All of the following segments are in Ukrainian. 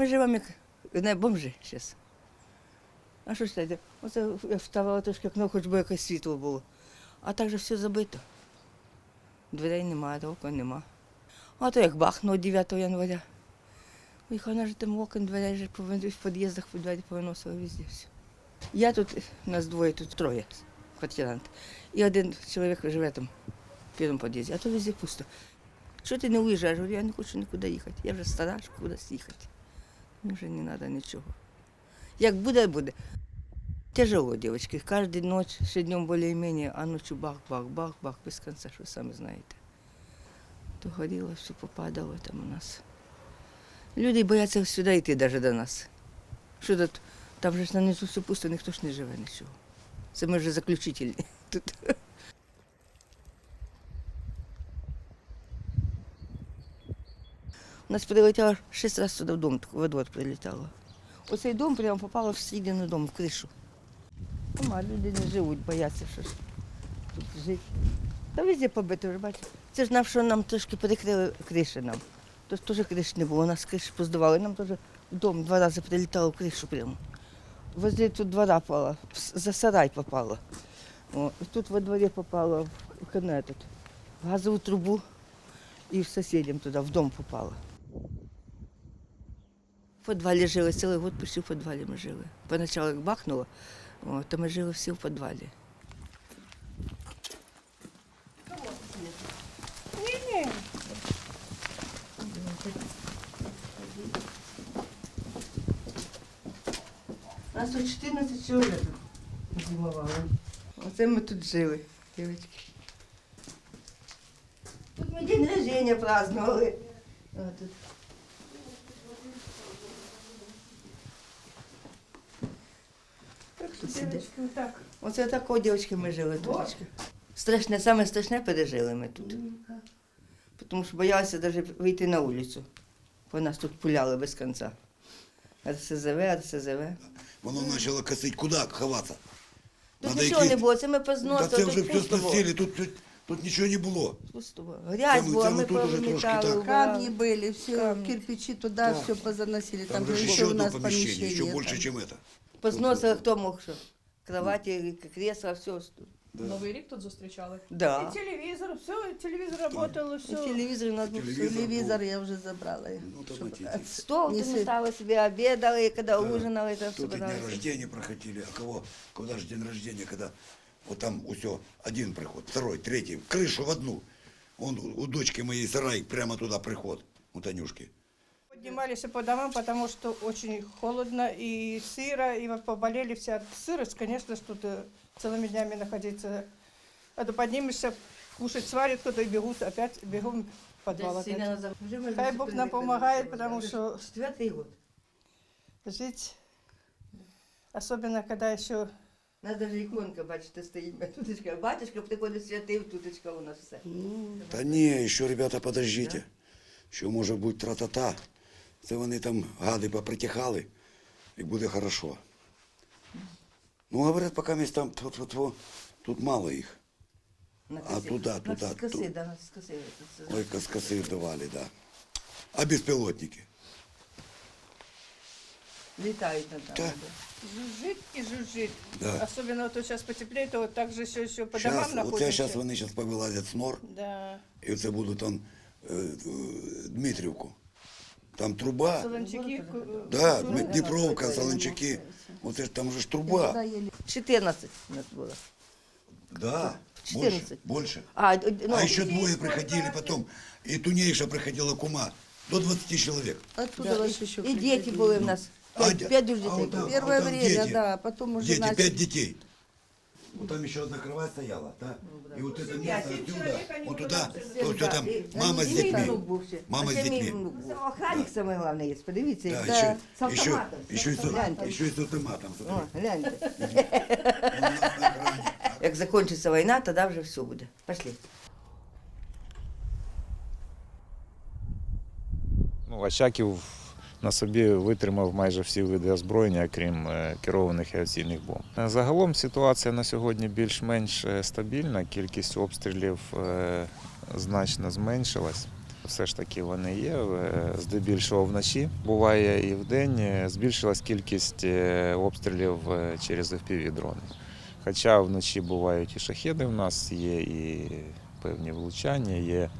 Ми живемо як не бомжи зараз. А що ж це? Оце вставала трошки окно, хоч би якесь світло було. А так же все забито. Дверей немає, окон нема. А то як бахнуло 9 января. Ж там окон, дверей же в під'їздах двері повиносили везде все. Я тут, нас двоє, тут троє квартирант. І один чоловік живе там в першому під'їзді, а то везде пусто. Що ти не уїжджаєш? Я не хочу нікуди їхати. Я вже стара, кудись їхати. Вже не треба нічого. Як буде, буде. Тяжело, девочки. Каждую ночь, ще днем более-менее, а ночью бах-бах-бах-бах, без конца, що самі знаєте. То горіло, все попадало там у нас. Люди бояться сюди йти навіть до нас. Що тут? Там же ж на низу все пусто, ніхто ж не живе нічого. Це ми вже заключительні тут. У нас прилетіло шість разів сюди в дом, в двор прилітало. Оцей дом прямо попало в середину дому, в кришу. Нема, люди не живуть, бояться, що ж тут жити. Та везде побито, вже бачите. Це ж нам, що нам трошки перекрили криші нам. Тож теж криш не було, нас криші поздавали, нам теж в два рази прилітало в кришу прямо. Возле тут двора с- за сарай попало. О, і тут во дворі попало в, в, в газову трубу і в сусідям туди, в дом попало. В підвалі жили, цілий год почти в підвалі ми жили. Поначалу як бахнуло, то ми жили всі в підвалі. Нас тут 14 чоловік тут зимувало. Оце ми тут жили, дівчатки. Тут ми день рождения праздновали. Тут. Так сидиш. Оце тако, дівчатки, ми жили тут. Страшне, саме страшне пережили ми тут. Тому що боялися навіть вийти на вулицю. Бо нас тут пуляли без кінця. РСЗВ, РСЗВ. Воно почало косить. Куди ховатися? Тут Надо нічого не було, це ми Та це вже тут все пусто було. сносили, тут, тут, тут нічого не було. Пусто було. Грязь Це ми- була, це ми ми тут уже трошки повимітали. так. Камни были, все, Камни. кирпичи туда, все позаносили. Там, Там же еще еще у одно нас помещение, помещение. еще там. чем это. Позносили, хто мог що. Кроваті, кресла, все. Новий рік тут зустрічали. Да. І телевізор, все, телевізор работало, І все. телевізор у нас був. Телевізор. Телевизор я уже забрала. Ну, там чтобы эти- от- Стол не тут ми си- ставили собі, обідали, і коли Да. ужинали, там Тут и день собиралися. рождения проходили. А кого? Когда же день рождения, когда вот там все, один приход, второй, третий, крышу в одну. Он у- у дочки моей сарай, прямо туда приход, у Танюшки. Поднимались по домам, потому что очень холодно и сыро, и вот поболели все от сырость, конечно, ж тут э, целыми днями находиться. А то поднимешься, кушать сварят кто-то и бегут, опять бегом в подвал Десь сильно опять. назад. Вже ми Хай вже Бог привикли нам до помогает, цього. потому Вже что Четвертий год. жить, особенно когда еще У нас навіть іконка, бачите, стоїть. Туточка. Батюшка приходить святив, туточка у нас все. Та ні, ще, ребята, подождите. Що може бути тра-та-та. Це вони там гади попритихали, і буде хорошо. Ну, говорять, поки ми там тьфу-тьфу-тьфу, тут мало їх. А коси. туди, туди, ту- да. Це- це- Ой, каскаси давали, да. А безпілотники? Літають над Да. нами. жужжит и жужжит. Да. Особенно вот сейчас потеплеет, то вот так же еще, еще по Щас, домам оце находимся. зараз вони зараз повилазять з нор, Да. і оце будуть там е, е, Дмитрівку. Там труба. Солончаки. ку- Да, ку- Дми- Дніпровка, Солончаки. Оце ж там же ж труба. Туда еле 14 у нас було. Да, 14. больше, больше. А, ну, А еще двое приходили потом. И Тунейша приходила кума. До 20 человек. Оттуда да, вас і, еще і діти були в нас. А, П'ять, де- п'ять дуже а дітей от там- було. Первое А там время, дети. да, потом уже Дети, начали. пять детей. Вот там еще одна кровать стояла, да? И вот это место отсюда, вот туда, то все там мама с детьми. Мама з дітьми. Охранник саме головне є, подивіться. Да, еще, З еще, автоматом. еще, и с, Гляньте. еще и с автоматом. О, гляньте. Он у нас на охране. Як закінчиться війна, тоді вже все буде. Пошли. Ну, Очаків на собі витримав майже всі види озброєння, крім е, керованих авіаційних бомб. Е, Загалом ситуація на сьогодні більш-менш е, стабільна, кількість обстрілів значно зменшилась. Все ж таки вони є, здебільшого вночі. Буває і вдень. Збільшилась кількість обстрілів через fpv дрони. Хоча вночі бувають і шахеди в нас, є і певні влучання, є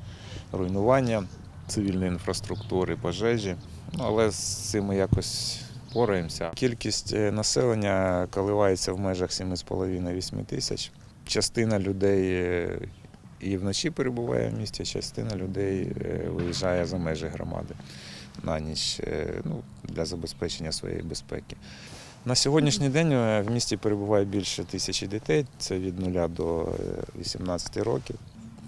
руйнування цивільної інфраструктури, пожежі. Але з цим ми якось пораємося. Кількість е, населення коливається в межах 7,5-8 тисяч. Частина людей е, і вночі перебуває в місті, частина людей е, виїжджає за межі громади на ніч ну, для забезпечення своєї безпеки. На сьогоднішній день в місті перебуває більше тисячі дітей, це від 0 до е, 18 років.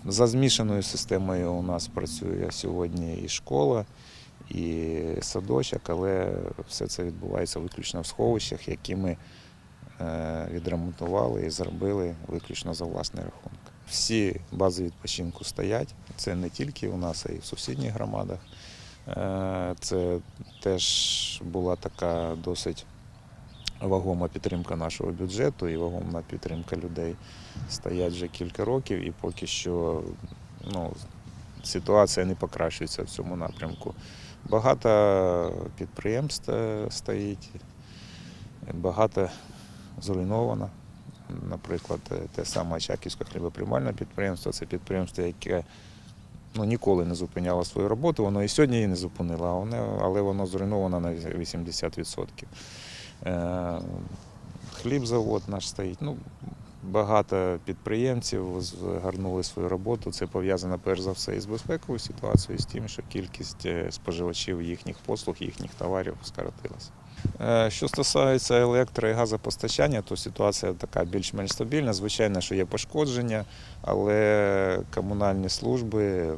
За змішаною системою у нас працює сьогодні і школа, і садочок, але все це відбувається виключно в сховищах, які ми е, відремонтували і зробили виключно за власний рахунок. Всі бази відпочинку стоять. Це не тільки у нас, а й в сусідніх громадах. Е, Це теж була така досить вагома підтримка нашого бюджету і вагома підтримка людей. Стоять вже кілька років, і поки що ну, ситуація не покращується в цьому напрямку. Багато підприємств е, стоїть, багато зруйновано. Наприклад, е, те саме Очаківське хлібоприймальне підприємство це підприємство, яке ну, ніколи не зупиняло свою роботу, воно і сьогодні її не зупинило, але воно зруйновано на 80%. Е, Хлібзавод наш стоїть. Ну, багато підприємців згарнули свою роботу. Це пов'язано перш за все із безпековою ситуацією, з тим, що кількість е, споживачів їхніх послуг, їхніх товарів скоротилася. Е, Що стосується електро і газопостачання, то ситуація така більш-менш стабільна. Звичайно, що є пошкодження, але комунальні служби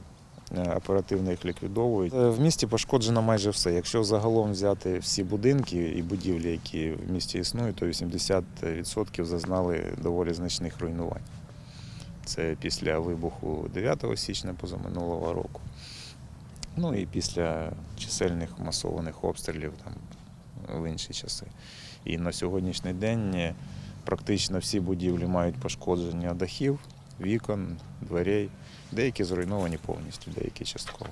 оперативно їх ліквідовують. Е, В місті пошкоджено майже все. Якщо загалом взяти всі будинки і будівлі, які в місті існують, то 80% зазнали доволі значних руйнувань. Це після вибуху 9 січня позаминулого року. Ну і після чисельних масованих обстрілів там в інші часи. І на сьогоднішній день е, практично всі будівлі мають пошкодження дахів, вікон, дверей. Деякі зруйновані повністю, деякі частково.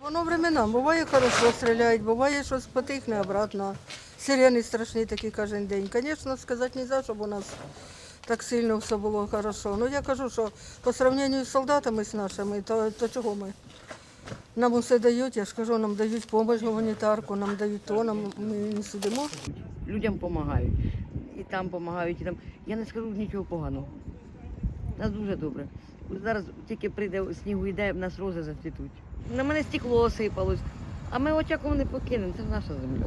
Воно временам. Буває хорошо стріляють, буває щось потихне обратно. Сирени страшні такі кожен день. Звісно, сказати не можна, щоб у нас так сильно все було хорошо. Ну я кажу, що по сравненню з солдатами з нашими, то, то чого ми? Нам усе дають, я ж кажу, нам дають допомогу гуманітарку, нам дають то, нам ми не сидимо. людям допомагають. І там допомагають, і там. Я не скажу нічого поганого. У Нас дуже добре. Зараз тільки прийде снігу йде, в нас рози зацвітуть. На мене стекло осипалось, а ми очаком не покинемо, це наша земля.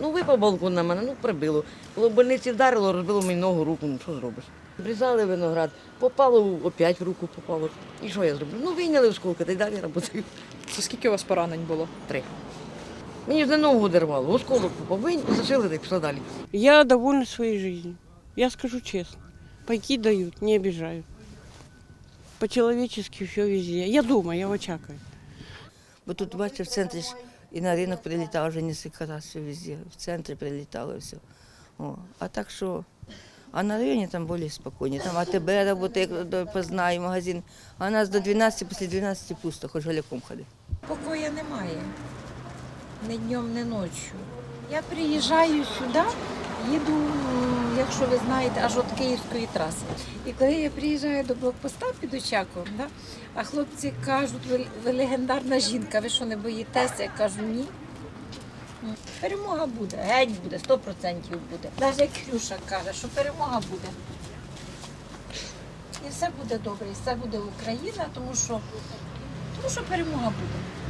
Ну, випав балкон на мене, ну прибило. Коли в больниці вдарило, розбило мені ногу, руку, ну що зробиш? Обрізали виноград, попало опять в руку попало. І що я зроблю? Ну, вийняли осколки, та й далі працюю. Це скільки у вас поранень було? Три. Мені ж не ногу дервало, осколок попав, винь, зашили та й пішла далі. Я довольна своей жизнью. Я скажу честно. Пайки дают, не обижают. По-человечески все везде. Я дома, я в Очакові. Бо тут, бачите, в центрі ж і на ринок прилітало вже кілька разів все везде. В центрі прилітало все. О, а так що. А на районі там більш спокійні. Там АТБ працює, як познаю, магазин. А у нас до 12, після 12 пусто, хоч голяком ходи. Покоя немає. Ні днем, ні ночі. Я приїжджаю сюди, їду, якщо ви знаєте, аж від Київської траси. І коли я приїжджаю до блокпоста під Очаком, да, а хлопці кажуть, ви, ви легендарна жінка, ви що не боїтеся? Я кажу, ні. Перемога буде, геть буде, 100% буде. Навіть як Хрюша каже, що перемога буде. І все буде добре, і все буде Україна, тому що, тому що перемога буде.